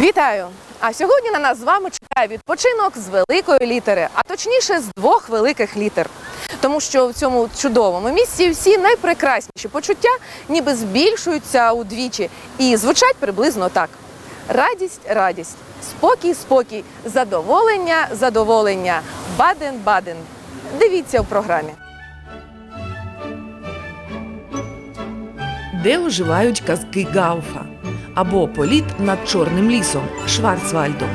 Вітаю! А сьогодні на нас з вами чекає відпочинок з великої літери, а точніше з двох великих літер. Тому що в цьому чудовому місці всі найпрекрасніші почуття ніби збільшуються удвічі і звучать приблизно так: радість, радість, спокій, спокій, задоволення, задоволення, баден, баден. Дивіться у програмі. де оживають казки Гауфа або політ над Чорним лісом Шварцвальдом,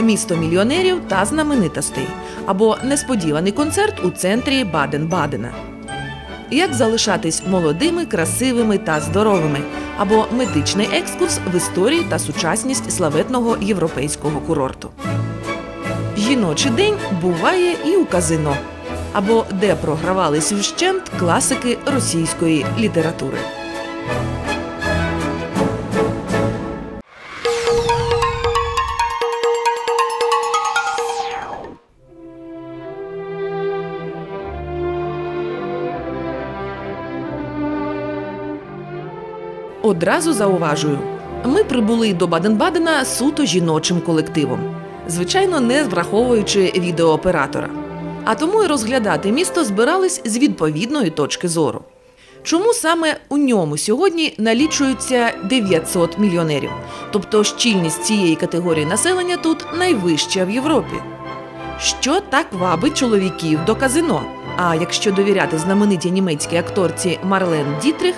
місто мільйонерів та знаменитостей або несподіваний концерт у центрі Баден-Бадена. Як залишатись молодими, красивими та здоровими, або медичний екскурс в історії та сучасність славетного європейського курорту. Жіночий день буває і у казино, або де програвались вщент класики російської літератури. Одразу зауважую, ми прибули до Баден-Бадена суто жіночим колективом, звичайно, не враховуючи відеооператора. А тому і розглядати місто збирались з відповідної точки зору. Чому саме у ньому сьогодні налічується 900 мільйонерів? Тобто щільність цієї категорії населення тут найвища в Європі. Що так вабить чоловіків до казино? А якщо довіряти знаменитій німецькій акторці Марлен Дітрих,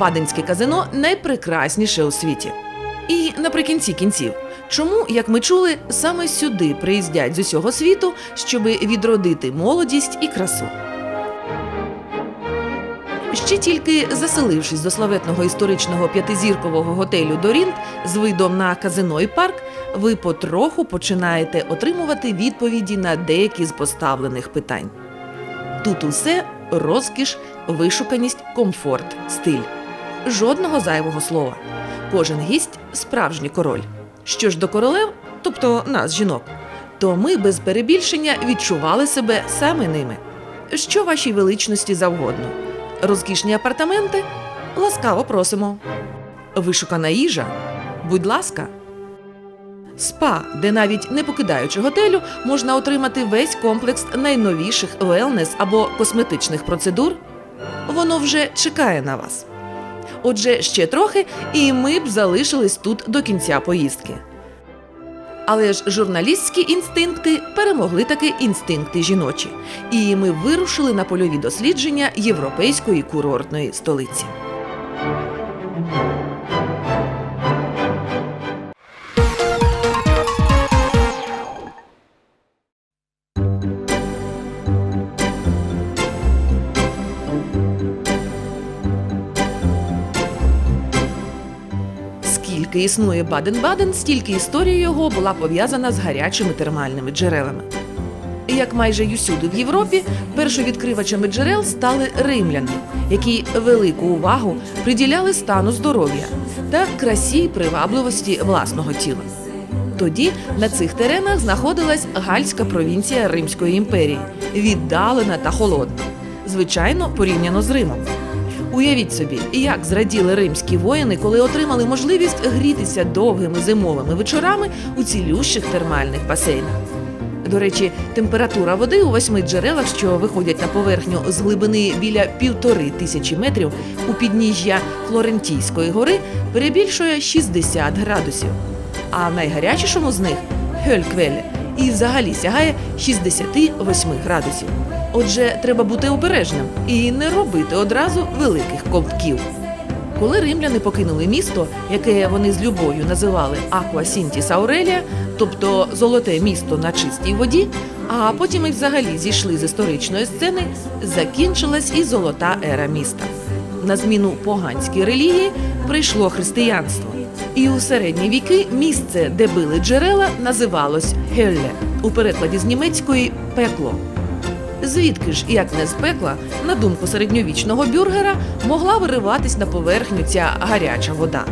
Баденське казино найпрекрасніше у світі. І наприкінці кінців, чому, як ми чули, саме сюди приїздять з усього світу, щоб відродити молодість і красу. Ще тільки заселившись до славетного історичного п'ятизіркового готелю Дорінт з видом на казино і парк, ви потроху починаєте отримувати відповіді на деякі з поставлених питань. Тут усе розкіш, вишуканість, комфорт, стиль. Жодного зайвого слова. Кожен гість справжній король. Що ж до королев, тобто нас, жінок, то ми без перебільшення відчували себе саме ними. Що вашій величності завгодно. Розкішні апартаменти? Ласкаво просимо. Вишукана їжа? Будь ласка. Спа, де навіть не покидаючи готелю, можна отримати весь комплекс найновіших велнес або косметичних процедур. Воно вже чекає на вас. Отже, ще трохи, і ми б залишились тут до кінця поїздки. Але ж журналістські інстинкти перемогли таки інстинкти жіночі, і ми вирушили на польові дослідження європейської курортної столиці. Скільки існує Баден-Баден, стільки історія його була пов'язана з гарячими термальними джерелами. Як майже й усюди в Європі, першовідкривачами джерел стали римляни, які велику увагу приділяли стану здоров'я та красі й привабливості власного тіла. Тоді на цих теренах знаходилась гальська провінція Римської імперії, віддалена та холодна, звичайно, порівняно з Римом. Уявіть собі, як зраділи римські воїни, коли отримали можливість грітися довгими зимовими вечорами у цілющих термальних басейнах. До речі, температура води у восьми джерелах, що виходять на поверхню з глибини біля півтори тисячі метрів у підніжжя Флорентійської гори, перебільшує 60 градусів. А найгарячішому з них Гельквеле і взагалі сягає 68 градусів. Отже, треба бути обережним і не робити одразу великих ковтків. Коли римляни покинули місто, яке вони з любов'ю називали Аква Сінтіс Аурелія, тобто золоте місто на чистій воді, а потім і взагалі зійшли з історичної сцени, закінчилась і золота ера міста. На зміну поганській релігії прийшло християнство. І у середні віки місце, де били джерела, називалось Гелле, у перекладі з німецької пекло. Звідки ж, як не з пекла, на думку середньовічного бюргера, могла вириватись на поверхню ця гаряча вода.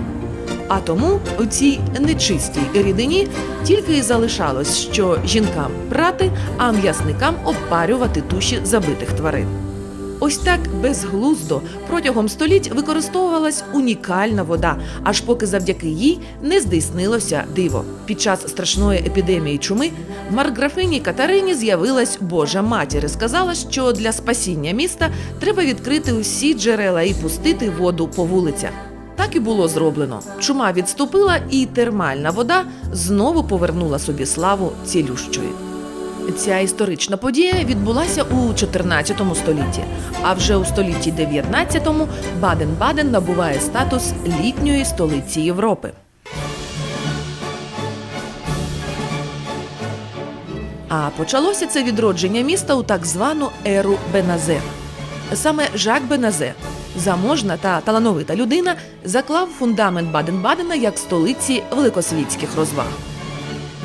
А тому у цій нечистій рідині тільки й залишалось, що жінкам прати, а м'ясникам обпарювати туші забитих тварин. Ось так безглуздо протягом століть використовувалась унікальна вода, аж поки завдяки їй не здійснилося диво. Під час страшної епідемії чуми в маркграфині Катерині з'явилась Божа матір і сказала, що для спасіння міста треба відкрити усі джерела і пустити воду по вулицях. Так і було зроблено. Чума відступила, і термальна вода знову повернула собі славу цілющої. Ця історична подія відбулася у 14 столітті, а вже у столітті 19 Баден-Баден набуває статус літньої столиці Європи. А почалося це відродження міста у так звану еру Беназе. Саме Жак Беназе, заможна та талановита людина, заклав фундамент Баден-Бадена як столиці великосвітських розваг.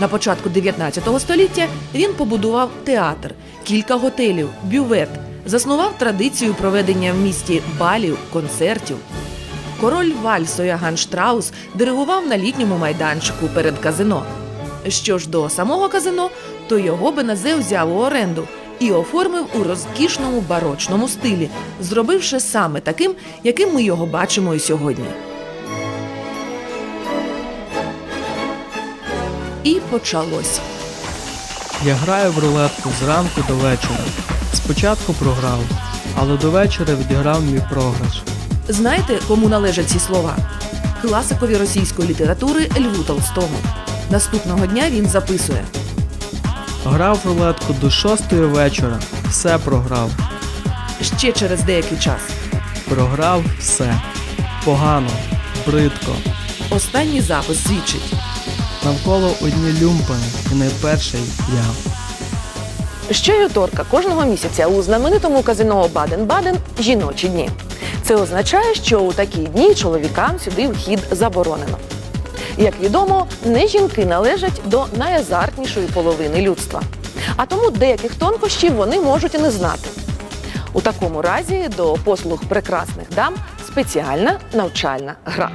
На початку 19 століття він побудував театр, кілька готелів, бювет, заснував традицію проведення в місті балів, концертів. Король вальсу Яган Штраус диригував на літньому майданчику перед казино. Що ж до самого казино, то його Беназе взяв у оренду і оформив у розкішному барочному стилі, зробивши саме таким, яким ми його бачимо і сьогодні. І почалось. Я граю в рулетку зранку до вечора. Спочатку програв, але до вечора відіграв мій програш. Знаєте, кому належать ці слова? Класикові російської літератури Льву Толстому. Наступного дня він записує: Грав в рулетку до шостої вечора, все програв. ще через деякий час. Програв все. Погано, бридко. Останній запис свідчить. Навколо одні люмпани, і найперший я. Щовівторка кожного місяця у знаменитому казино Баден-Баден жіночі дні. Це означає, що у такі дні чоловікам сюди вхід заборонено. Як відомо, не жінки належать до найазартнішої половини людства. А тому деяких тонкощів вони можуть і не знати. У такому разі до послуг прекрасних дам спеціальна навчальна гра.